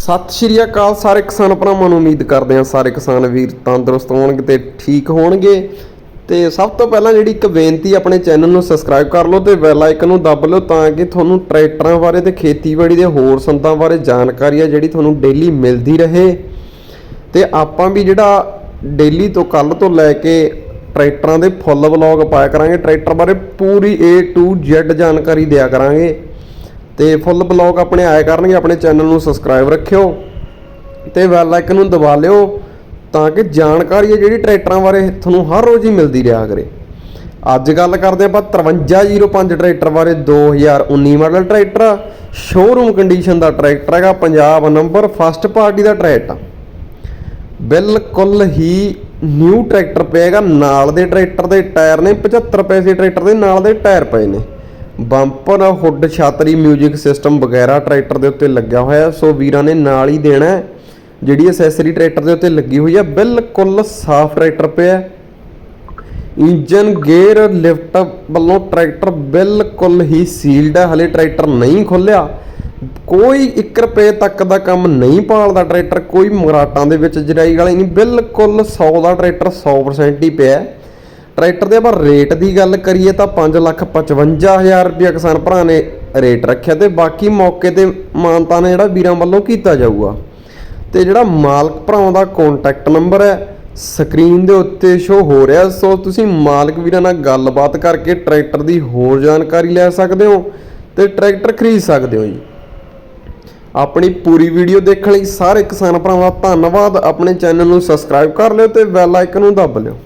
ਸਤਿ ਸ਼੍ਰੀ ਅਕਾਲ ਸਾਰੇ ਕਿਸਾਨ ਭਰਾਵਾਂ ਨੂੰ। ਉਮੀਦ ਕਰਦੇ ਹਾਂ ਸਾਰੇ ਕਿਸਾਨ ਵੀਰ ਤੰਦਰੁਸਤ ਹੋਣਗੇ ਤੇ ਠੀਕ ਹੋਣਗੇ। ਤੇ ਸਭ ਤੋਂ ਪਹਿਲਾਂ ਜਿਹੜੀ ਇੱਕ ਬੇਨਤੀ ਆਪਣੇ ਚੈਨਲ ਨੂੰ ਸਬਸਕ੍ਰਾਈਬ ਕਰ ਲਓ ਤੇ ਬੈਲ ਆਈਕਨ ਨੂੰ ਦੱਬ ਲਓ ਤਾਂ ਕਿ ਤੁਹਾਨੂੰ ਟਰੈਕਟਰਾਂ ਬਾਰੇ ਤੇ ਖੇਤੀਬਾੜੀ ਦੇ ਹੋਰ ਸੰਦਾਂ ਬਾਰੇ ਜਾਣਕਾਰੀ ਆ ਜਿਹੜੀ ਤੁਹਾਨੂੰ ਡੇਲੀ ਮਿਲਦੀ ਰਹੇ। ਤੇ ਆਪਾਂ ਵੀ ਜਿਹੜਾ ਡੇਲੀ ਤੋਂ ਕੱਲ ਤੋਂ ਲੈ ਕੇ ਟਰੈਕਟਰਾਂ ਦੇ ਫੁੱਲ ਵਲੌਗ ਪਾਇਆ ਕਰਾਂਗੇ। ਟਰੈਕਟਰ ਬਾਰੇ ਪੂਰੀ A to Z ਜਾਣਕਾਰੀ ਦਿਆ ਕਰਾਂਗੇ। ਤੇ ਫੁੱਲ ਬਲੌਗ ਆਪਣੇ ਆਇਆ ਕਰਨਗੇ, ਆਪਣੇ ਚੈਨਲ ਨੂੰ ਸਬਸਕ੍ਰਾਈਬ ਰੱਖਿਓ ਤੇ ਬੈਲ ਆਈਕਨ ਨੂੰ ਦਬਾ ਲਿਓ ਤਾਂ ਕਿ ਜਾਣਕਾਰੀ ਹੈ ਜਿਹੜੀ ਟਰੈਕਟਰਾਂ ਬਾਰੇ ਤੁਹਾਨੂੰ ਹਰ ਰੋਜ਼ ਹੀ ਮਿਲਦੀ ਰਿਹਾ ਕਰੇ। ਅੱਜ ਗੱਲ ਕਰਦੇ ਆਪਾਂ 5305 ਟਰੈਕਟਰ ਬਾਰੇ 2019 ਮਾਡਲ ਟਰੈਕਟਰ ਸ਼ੋਰੂਮ ਕੰਡੀਸ਼ਨ ਦਾ ਟਰੈਕਟਰ ਹੈਗਾ, ਪੰਜਾਬ ਨੰਬਰ ਫਸਟ ਪਾਰਟੀ ਦਾ ਟਰੈਕਟਰ। ਬਿਲਕੁਲ ਹੀ ਨਿਊ ਟਰੈਕਟਰ ਪਏਗਾ ਨਾਲ ਦੇ ਟਰੈਕਟਰ ਦੇ ਟਾਇਰ ਨੇ 75 ਪੈਸੇ ਟਰੈਕਟਰ ਦੇ, ਨਾਲ ਦੇ ਟਾਇਰ ਪਏ ਨੇ। ਬੰਪਰ ਹੁੱਡ ਛਾਤਰੀ 뮤직 ਸਿਸਟਮ ਵਗੈਰਾ ਟਰੈਕਟਰ ਦੇ ਉੱਤੇ ਲੱਗਿਆ ਹੋਇਆ ਸੋ ਵੀਰਾਂ ਨੇ ਨਾਲ ਹੀ ਦੇਣਾ ਜਿਹੜੀ ਐਸੈਸਰੀ ਟਰੈਕਟਰ ਦੇ ਉੱਤੇ ਲੱਗੀ ਹੋਈ ਹੈ, ਬਿਲਕੁਲ ਸਾਫ਼ ਟਰੈਕਟਰ ਪਿਆ ਇੰਜਨ ਗੇਅਰ ਲਿਫਟ ਵੱਲੋਂ ਟਰੈਕਟਰ ਬਿਲਕੁਲ ਹੀ ਸੀਲਡ ਹੈ। ਹਲੇ ਟਰੈਕਟਰ ਨਹੀਂ ਖੁੱਲਿਆ ਕੋਈ 1 ਰੁਪਏ ਤੱਕ ਦਾ ਕੰਮ ਨਹੀਂ ਪਾਲਦਾ ਟਰੈਕਟਰ। ਕੋਈ ਮਗਰਾਟਾਂ ਦੇ ਵਿੱਚ ਜਰਾਈ ਵਾਲੇ ਨਹੀਂ। ਬਿਲਕੁਲ 100 ਦਾ ਟਰੈਕਟਰ 100% ਹੀ ਪਿਆ ਟਰੈਕਟਰ ਦੇ ਆਪਾਂ ਰੇਟ ਦੀ ਗੱਲ ਕਰੀਏ ਤਾਂ 555000 ਰੁਪਏ ਕਿਸਾਨ ਭਰਾ ਨੇ ਰੇਟ ਰੱਖਿਆ ਤੇ ਬਾਕੀ ਮੌਕੇ ਤੇ ਮਾਨਤਾ ਨੇ ਜਿਹੜਾ ਵੀਰਾਂ ਵੱਲੋਂ ਕੀਤਾ ਜਾਊਗਾ। ਤੇ ਜਿਹੜਾ ਮਾਲਕ ਭਰਾਵਾਂ ਦਾ ਕੰਟੈਕਟ ਨੰਬਰ ਹੈ ਸਕਰੀਨ ਦੇ ਉੱਤੇ ਸ਼ੋ ਹੋ ਰਿਹਾ। ਸੋ ਤੁਸੀਂ ਮਾਲਕ ਵੀਰਾਂ ਨਾਲ ਗੱਲਬਾਤ ਕਰਕੇ ਟਰੈਕਟਰ ਦੀ ਹੋਰ ਜਾਣਕਾਰੀ ਲੈ ਸਕਦੇ ਹੋ ਤੇ ਟਰੈਕਟਰ ਖਰੀਦ ਸਕਦੇ ਹੋ ਜੀ। ਆਪਣੀ ਪੂਰੀ ਵੀਡੀਓ ਦੇਖਣ ਲਈ ਸਾਰੇ ਕਿਸਾਨ ਭਰਾਵਾਂ ਦਾ ਧੰਨਵਾਦ। ਆਪਣੇ ਚੈਨਲ ਨੂੰ ਸਬਸਕ੍ਰਾਈਬ ਕਰ ਲਿਓ ਤੇ ਬੈਲ ਆਈਕਨ ਨੂੰ ਦੱਬ ਲਿਓ।